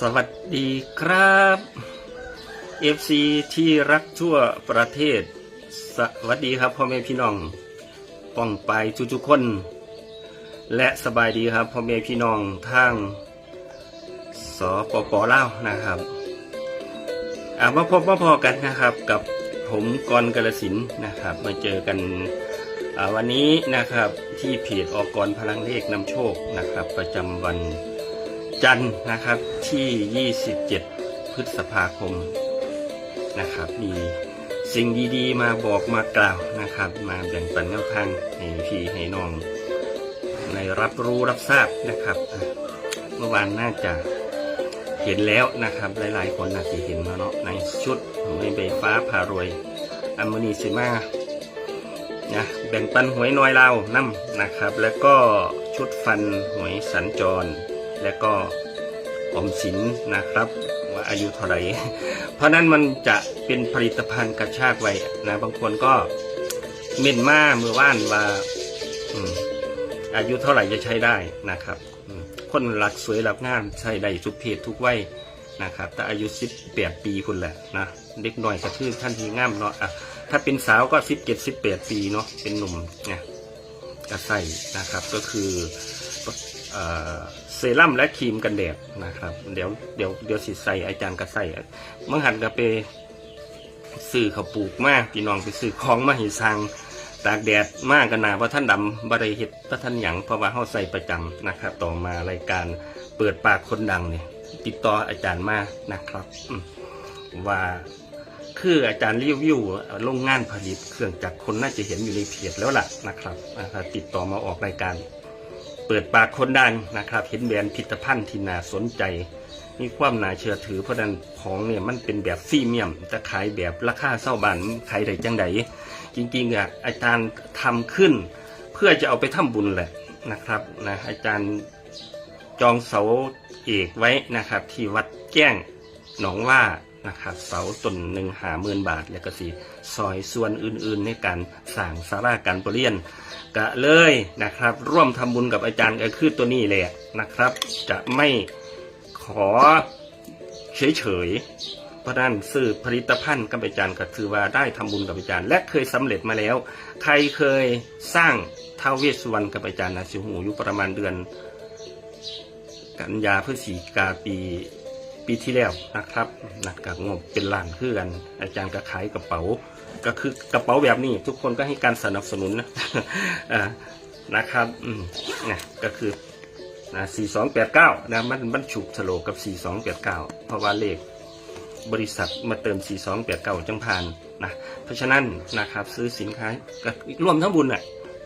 สวัสดีครับ FC ที่รักทั่วประเทศ สวัสดีครับพ่อแม่พี่น้องป้องไปทุกๆคน และสบายดีครับพ่อแม่พี่น้องทางสปปลาวนะครับอามาพบมาพอกันนะครับ กับผมกรกาลสินนะครับ มาเจอกันวันนี้นะครับที่เพจออกกรพลังเลขนำโชคนะครับ ประจำวัน จันทร์นะครับที่ 27 พฤษภาคมนะครับ มีสิ่งดีๆ มาบอกมากล่าวนะครับ มาแบ่งปันแนวทางให้พี่ให้น้องในรับรู้รับทราบนะครับเมื่อวานน่าจะเห็นแล้วนะครับ หลายๆคนน่าจะเห็นแล้วเนาะในชุดไม่ใบฟ้าพารวยอัมมนีซิมานะแบ่งปันหวยน้อยเราน้ำนะครับ แล้วก็ชุดฟันหวยสัญจร และก็อมสินนะครับว่าอายุเท่าไหร่ เพราะนั้นมันจะเป็นผลิตภัณฑ์กระชากไว้นะบางคนก็เม่นมาเมื่อว่านว่าอายุเท่าไหร่จะใช้ได้นะครับคนหลักสวยหลักงามใช้ได้ทุกเพศทุกวัยนะครับ แต่อายุ18ปีคุณแหละนะเด็กหน่อยก็คือท่านทีงามเนาะอะถ้าเป็นสาวก็17 18ปีเนาะเป็นหนุ่มเนี่ยก็ใส่นะครับก็คือ เซรั่มและครีมกันแดดนะครับ เดี๋ยวเดี๋ยวเดี๋ยวสิใส่อาจารย์ก็ใส่มังหันก็ไปซื้อเขาปลูกมากพี่น้องไปซื้อของมาห้สั่งตากแดดมากกันหนาว่าท่านดำบริเฮ็ดว่าท่านหยังเพราะว่าเขาใส่ประจำนะครับ ต่อมารายการเปิดปากคนดังเนี่ยติดต่ออาจารย์มานะครับว่าคืออาจารย์รีวิวโรงงานผลิตเครื่องจักรคนน่าจะเห็นอยู่ในเพจแล้วล่ะนะครับติดต่อมาออกรายการ เปิดปากคนดังนะครับ เห็นแบรนด์ผลิตภัณฑ์ที่น่าสนใจ มีความน่าเชื่อถือเพราะนั้นของเนี่ยมันเป็นแบบฟรีเมียมจะขายแบบราคาเศร้าบานขายได้จังไดจริงๆอะอาจารย์ทำขึ้น เพื่อจะเอาไปทำบุญแหละนะครับนะอาจารย์จองเสาเอกไว้นะครับ ที่วัดแจ้งหนองว่านะครับเสาต้นหนึ่งหาหมื่นบาท แล้วก็สีซอยส่วนอื่นๆ ในการสร้างสาราการประเรียนกะเลยนะครับ ร่วมทำบุญกับอาจารย์ก็คือตัวนี้แหละนะครับ จะไม่ขอเฉยๆเพราะนั้นซื้อผลิตภัณฑ์กับอาจารย์ก็ถือว่าได้ทำบุญกับอาจารย์ และเคยสำเร็จมาแล้ว ใครเคยสร้างท้าวเวสสุวรรณกับอาจารย์นะสิหูอยู่ประมาณเดือน กันยาพฤศจิกาปี ปีที่แล้วนะครับนักกับงบเป็นล้านคือกัน อาจารย์ก็ขายกระเป๋า ก็คือกระเป๋าแบบนี้ ทุกคนก็ให้การสนับสนุนนะนะครับอืมนะก็คือนะ4289นะมันมันฉุกฉลกกับ4289เพราะว่าเลขบริษัทมาเติม 4289 จังผ่านนะ เพราะฉะนั้นนะครับซื้อสินค้าก็ร่วมทั้งบุญน่ะ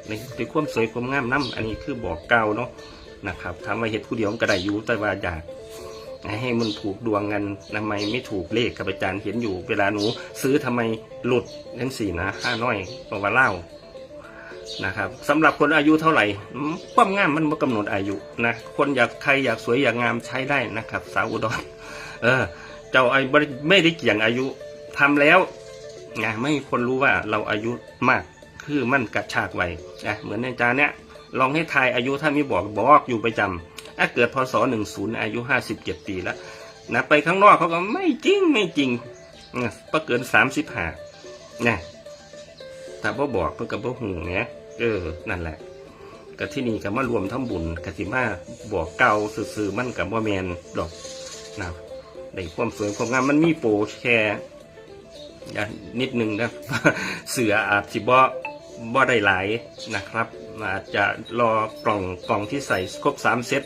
ในในความสวยความงามน้ำอันนี้คือบอกเก่าเนาะนะครับทำมาเห็ดผู้เดียวก็ได้อยู่แต่ว่าอยาก ให้มันถูกดวงกันทำไมไม่ถูกเลขกับอาจารย์เห็นอยู่ เวลาหนูซื้อทำไมหลุดทั้งสี่นะห้าน้อยปว่าเล่านะครับสำหรับคนอายุเท่าไหร่ความงามมันไม่กำหนดอายุนะคนอยากใครอยากสวยอยากงามใช้ได้นะครับ สาวอุดรเออ เจ้าไอ้ไม่ได้เกี่ยงอายุทำแล้วไงไม่คนรู้ว่าเราอายุมากคือมันกระชากไวนะเหมือนในจานเนี้ยลองให้ทายอายุถ้าไม่บอกบอกอยู่ประจำ ถ้าเกิดพศหนึ่งศูนย์อายุห้าสิบเจ็ดปีแล้วนะไปข้างนอกเขาก็ไม่จริงไม่จริงนะพอเกินสามสิบห้านะแต่พ่อบอกเพื่อกับพ่อหูเนี่ยเออ นั่นแหละกับที่นี่กับมารวมทั้งบุญกับที่มาบอกเก่าสื่อๆมันกับว่าแมนดอกนะในความสวยความงามมันมีโปรแค่อย่างนิดนึงนะเสืออาจสิบ่บ่ได้หลายนะครับ อาจจะรอกล่องกล่องที่ใส่ครบสามเซต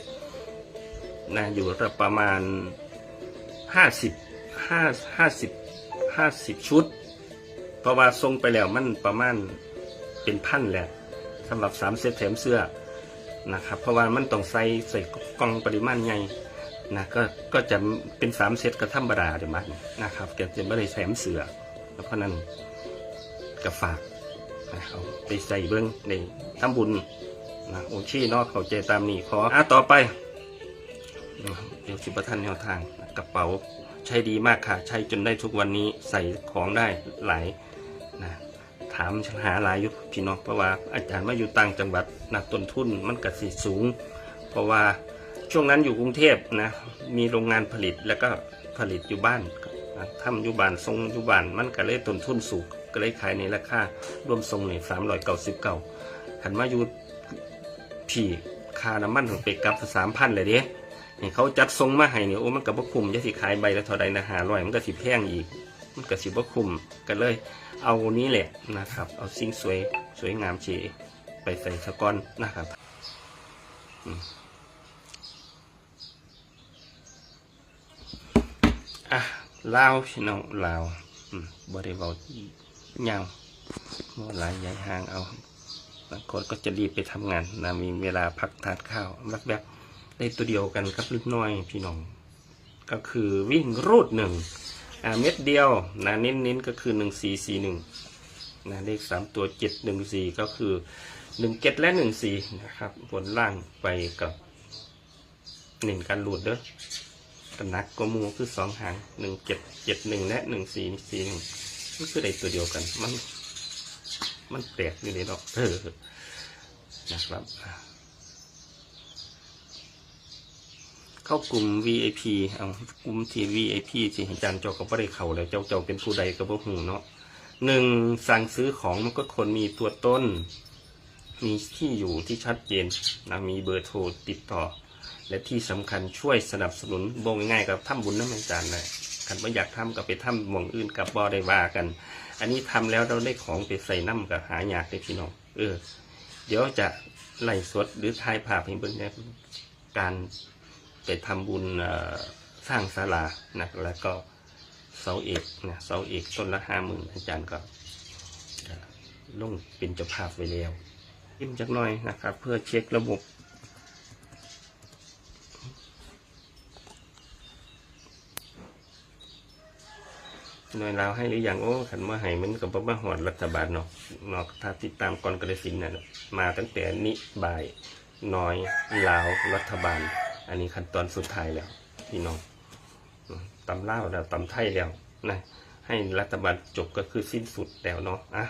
นะอยู่ประมาณห้าสิบห้าห้าสิบห้าสิบชุด เพราะว่าทรงไปแล้วมันประมาณเป็นพันแหละสำหรับสามเซตแถมเสื้อนะครับ เพราะว่ามันต้องใส่ใส่กล่องปริมาณใหญ่นะก็ก็จะเป็นสามเซตก็ธรรมดาเดี๋ยวมันนะครับแกจะไม่ได้แถมเสื้อเพราะนั้นก็ฝากนะเอาไปใส่เบิ้องในทำบุญนะโอชีเนาะเขาใจตามนี้ขออะต่อไป เดี๋ยวสิบท่านแนวทางกระเป๋าใช้ดีมากค่ะ ใช้จนได้ทุกวันนี้ใส่ของได้หลายนะถามหาหลายยุพี่น้องเพราะว่าอาจารย์มาอยู่ต่างจังหวัดนะต้นทุนมันกระสิสูง เพราะว่าช่วงนั้นอยู่กรุงเทพนะมีโรงงานผลิตแล้วก็ผลิตอยู่บ้านทำอยู่บ้านทรงอยู่บ้านมันก็เลยต้นทุนสูงก็เลยขายในราคารวมทรงเนี่ยสามร้อยเก้าสิบเก้าขันมาอยู่พี่ค่าน้ำมันของเปกับสามพันเลยเด้ ให้เขาจัดทรงมาให้เนี่ยโอ้มันก็บ่คุ้มจะสิขายใบละเท่าใดนะหาร้อยมันก็สิแพงอีก มันก็สิบ่คุ้มก็เลย เอานี้แหละนะครับ เอาสิ่งสวยสวยงามเฉไปใส่สะก้อนนะครับอะลาวพี่น้องลาวอืมบ่ได้เว้ายาวบ่หลายยายห่างเอาบางคนก็จะรีบไปทำงานนะมีเวลาพักทานข้าวแบบแบบๆ ได้ตัวเดียวกันครับลึกน้อยพี่น้อง ก็คือวิ่งรูดหนึ่งอ่าเม็ดเดียวนะเน้นๆก็คือหนึ่งสี่สี่หนึ่งนะเลขสามตัวเจ็ดหนึ่งสี่ก็คือหนึ่งเจ็ดและหนึ่งสี่นะครับบนล่างไปกับหนึ่งการหลุดเด้อตนักก็มูคือสองหางหนึ่งเจ็ดเจ็ดหนึ่งและหนึ่งสี่สี่หนึ่งก็คือได้ตัวเดียวกัน มัน มันแปลกอยู่ในดอกเออนะครับ เข้ากลุ่ม VIP เอากลุ่มที่ VIP ที่อาจารย์เจ้าก็บ่ได้เข้าแล้วเจ้าเจ้าเป็นผู้ใดก็บ่ฮู้เนาะหนึ่งสั่งซื้อของมันก็คนมีตัวต้น มีที่อยู่ที่ชัดเจนนะมีเบอร์โทรติดต่อ และที่สำคัญช่วยสนับสนุนบงง่ายๆกับทำบุญน้ำอาจารย์เลยคันว่าอยากทำกับไปทำหมองอื่นกับบ่ได้ว่ากัน อันนี้ทำแล้วเราได้ของไปใส่น้ำกับหายากได้พี่น้องเออ เดี๋ยวจะไล่สดหรือถ่ายภาพให้เบิ่งในการ ไปทำบุญสร้างศาลานะแล้วก็เสาเอกนะเสาเอกต้นละห้าหมื่นอาจารย์ก็ลงเป็นเจ้าภาพไว้แล้วยิ้มจักหน่อยนะครับ เพื่อเช็คระบบหน่วยลาวให้หรือยังโอ้ขันมาให้มันกับมาหอดรัฐบาลเนาะเนาะถ้าติดตามก่อนกระสินธุ์น่ะมาตั้งแต่นิบายน้อยลาวรัฐบาล อันนี้ขั้นตอนสุดท้ายแล้วพี่น้องตำเล่าแล้วตำไทยแล้วนะให้รัฐบาลจบก็คือสิ้นสุดแล้วเนาะอะ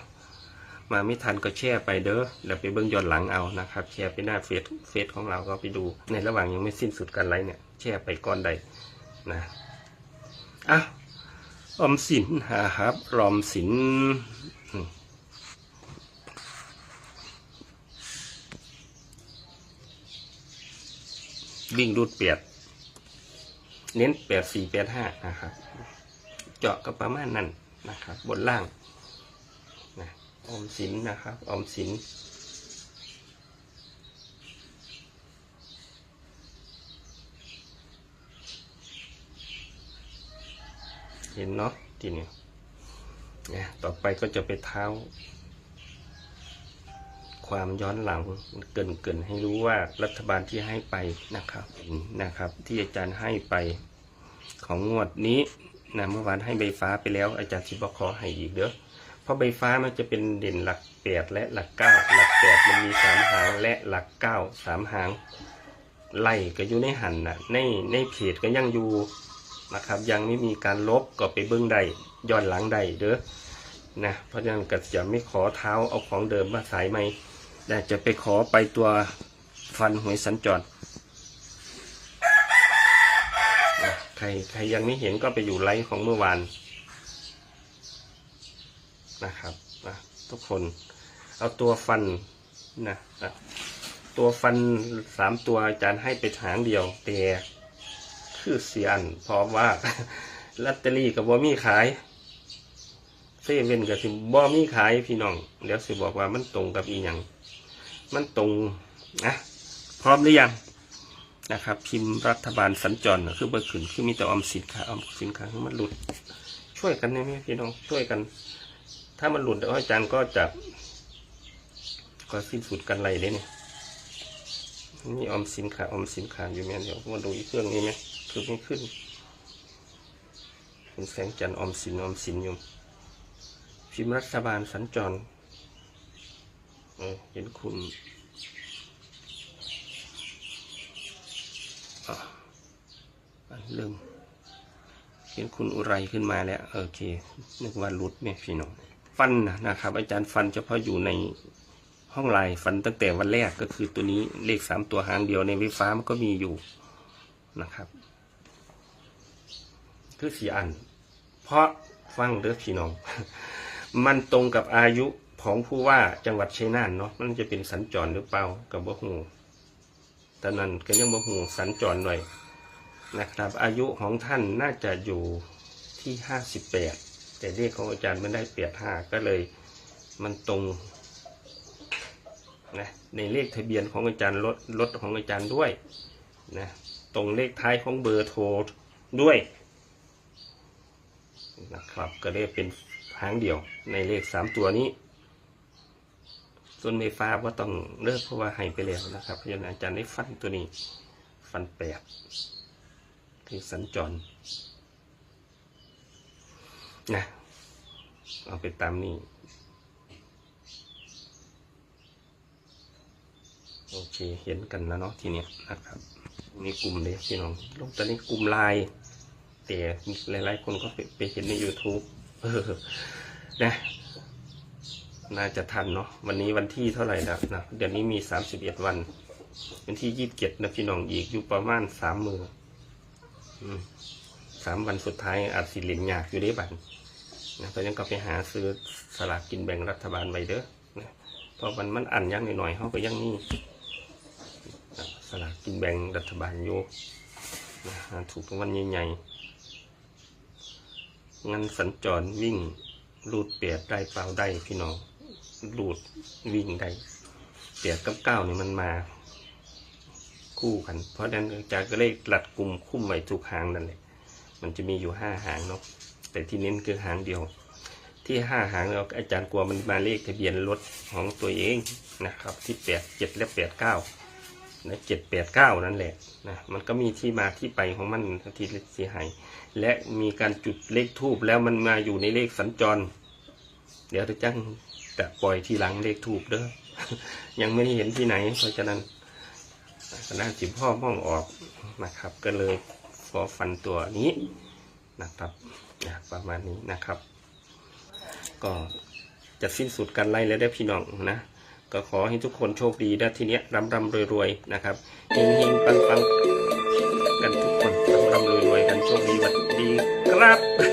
มาไม่ทันก็แชร์ไปเด้อแล้วไปเบิ่งย้อนหลังเอานะครับแชร์ไปหน้าเฟซเฟซของเราก็ไปดู ในระหว่างยังไม่สิ้นสุดการไลฟ์เนี่ยแชร์ไปก่อนใดนะอะออมสินนะครับรอมสิน วิ่งรูดเปียดเน้นแปดสี่แปดห้านะครับ เจาะก็ประมาณนั้นนะครับ บนล่างนะออมสินนะครับออมสินเห็นเนาะทีนี้นี่ยต่อไปก็จะไปเท้า ความย้อนหลังเกินเกินๆให้รู้ว่ารัฐบาลที่ให้ไปนะครับนะครับ ที่อาจารย์ให้ไปของงวดนี้นะเมื่อวานให้ใบฟ้าไปแล้ว อาจารย์ชิบขอให้อีกเด้อเพราะใบฟ้ามันจะเป็นเด่นหลักแปดและหลักเก้าหลักแปดมันมีสามหางและหลักเก้าสามหางไล่ก็อยู่ในหันนะในในเพจก็ยังอยู่นะครับ ยังไม่มีการลบก็ไปเบิ้งได้ย้อนหลังได้เด้อนะเพราะฉะนั้นก็จะไม่ขอเท้าเอาของเดิมมาสายไหม แต่จะไปขอไปตัวฟันหวยสัญจร ใครใครยังไม่เห็นก็ไปอยู่ไลฟ์ของเมื่อวานนะครับนะทุกคน เอาตัวฟันนะนะตัวฟันสามตัวอาจารย์ให้ไปหางเดียวแต่คือเสียนเพราะว่าลอตเตอรี่กับบ่มีขายเซเว่นกับสิบ่มีขายพี่น้อง เดี๋ยวสิบอกว่ามันตรงกับอีหยัง มันตรงนะพร้อมหรือยังนะครับพิมพ์รัฐบาลสัญจรคือเบอร์ขึ้นคือมีแต่ออมสินค้าออมสินค้าคือมันหลุด ช่วยกันได้ไหมพี่น้องช่วยกัน ถ้ามันหลุดเดี๋ยวอาจารย์ก็จะก็สิ้นสุดกันไรเลยเนี่ยนี่ออมสินค้าออมสินค้าอยู่ไหมเดี๋ยวมาดูอีกเครื่องนี้ไหมคือไม่ขึ้นเป็นแสงจันทร์ออมสินออมสินอยู่พิมพ์รัฐบาลสัญจร เห็นคุณอะอะลืมเห็นคุณอุไรขึ้นมาแล้ว โอเค นึกว่าหลุดเนี่ยพี่น้อง ฟันนะครับ อาจารย์ฟันเฉพาะอยู่ในห้องลายฟันตั้งแต่วันแรกก็คือตัวนี้เลขสามตัวหางเดียวในไฟฟ้ามันก็มีอยู่นะครับ คือสีอัน เพราะฟังเด้อพี่น้อง มันตรงกับอายุ ของผู้ว่าจังหวัดชัยนาทเนาะมันจะเป็นสัญจรหรือเปล่ากับบ่ฮู้แต่นั้นก็ยังบ่ฮู้สัญจรหน่อยนะครับ อายุของท่านน่าจะอยู่ที่ห้าสิบแปดแต่เลขของอาจารย์มันได้เปียดห้าก็เลยมันตรงนะในเลขทะเบียนของอาจารย์รถรถของอาจารย์ด้วยนะตรงเลขท้ายของเบอร์โทรด้วยนะครับก็เลยเป็นหางเดียวในเลขสามตัวนี้ ส่วนเมฟ้าว่าต้องเลิกเพราะว่าให้ไปแล้วนะครับ เพราะฉะนั้นอาจารย์ได้ฟันตัวนี้ ฟันแปดคือสัญจรนะเอาไปตามนี้ โอเค เห็นกันแล้วเนาะทีเนี้ยนะครับมีกลุ่มเลยพี่น้องลงตอนนี้กลุ่มไลน์แต่หลายๆคนก็ไปไปเห็นใน YouTube เออนะ น่าจะทันเนาะวันนี้วันที่เท่าไหร่แล้วนะเดี๋ยวนี้มีสามสิบเอ็ดวัน วันที่ยี่สิบเจ็ดนะพี่น้องอีกอยู่ประมาณสามมือสามวันสุดท้ายอาจสิเหลินยากอยู่ได้บัตรนะเพราะฉะนั้นก็ไปหาซื้อสลากกินแบ่งรัฐบาลไว้เด้อนะเพราะมันมันอันยังหน่อยๆเขาก็ยังนี่สลากกินแบ่งรัฐบาลอยู่นะถูกรางวันใหญ่ๆงั้นสัญจรวิ่งรูดเปียดได้เปล่าได้พี่น้อง รูดวิ่งได้เปียดกับเก้านี่มันมาคู่กัน เพราะนั้นอาจารย์ก็เลยหลัดกลุ่มคุ้มไว้ทุกหางนั่นแหละมันจะมีอยู่ห้าหางเนาะแต่ที่เน้นคือหางเดียว ที่ห้าหางเราอาจารย์กลัวมันมาเลขทะเบียนรถของตัวเองนะครับ ที่แปดเจ็ดและแปดเก้านะเจ็ดแปดเก้านั่นแหละนะมันก็มีที่มาที่ไปของมันที่เสียหายและมีการจุดเลขทูบแล้วมันมาอยู่ในเลขสัญจร เดี๋ยวจะจ้าง แต่ปล่อยทีหลังเลขทูบเด้อ ยังไม่ได้เห็นที่ไหน เพราะฉะนั้นคณะจิบพ่อมองออกนะครับ ก็เลยขอฟันตัวนี้นะครับประมาณนี้นะครับ ก็จะสิ้นสุดการไล่แล้วได้พี่น้องนะก็ขอให้ทุกคนโชคดีนะทีเนี้ยร่ำร่ำรวยๆนะครับเฮงเฮงปังปังๆกันทุกคนร่ำร่ำรวยๆกันโชคดีวัสดีครับ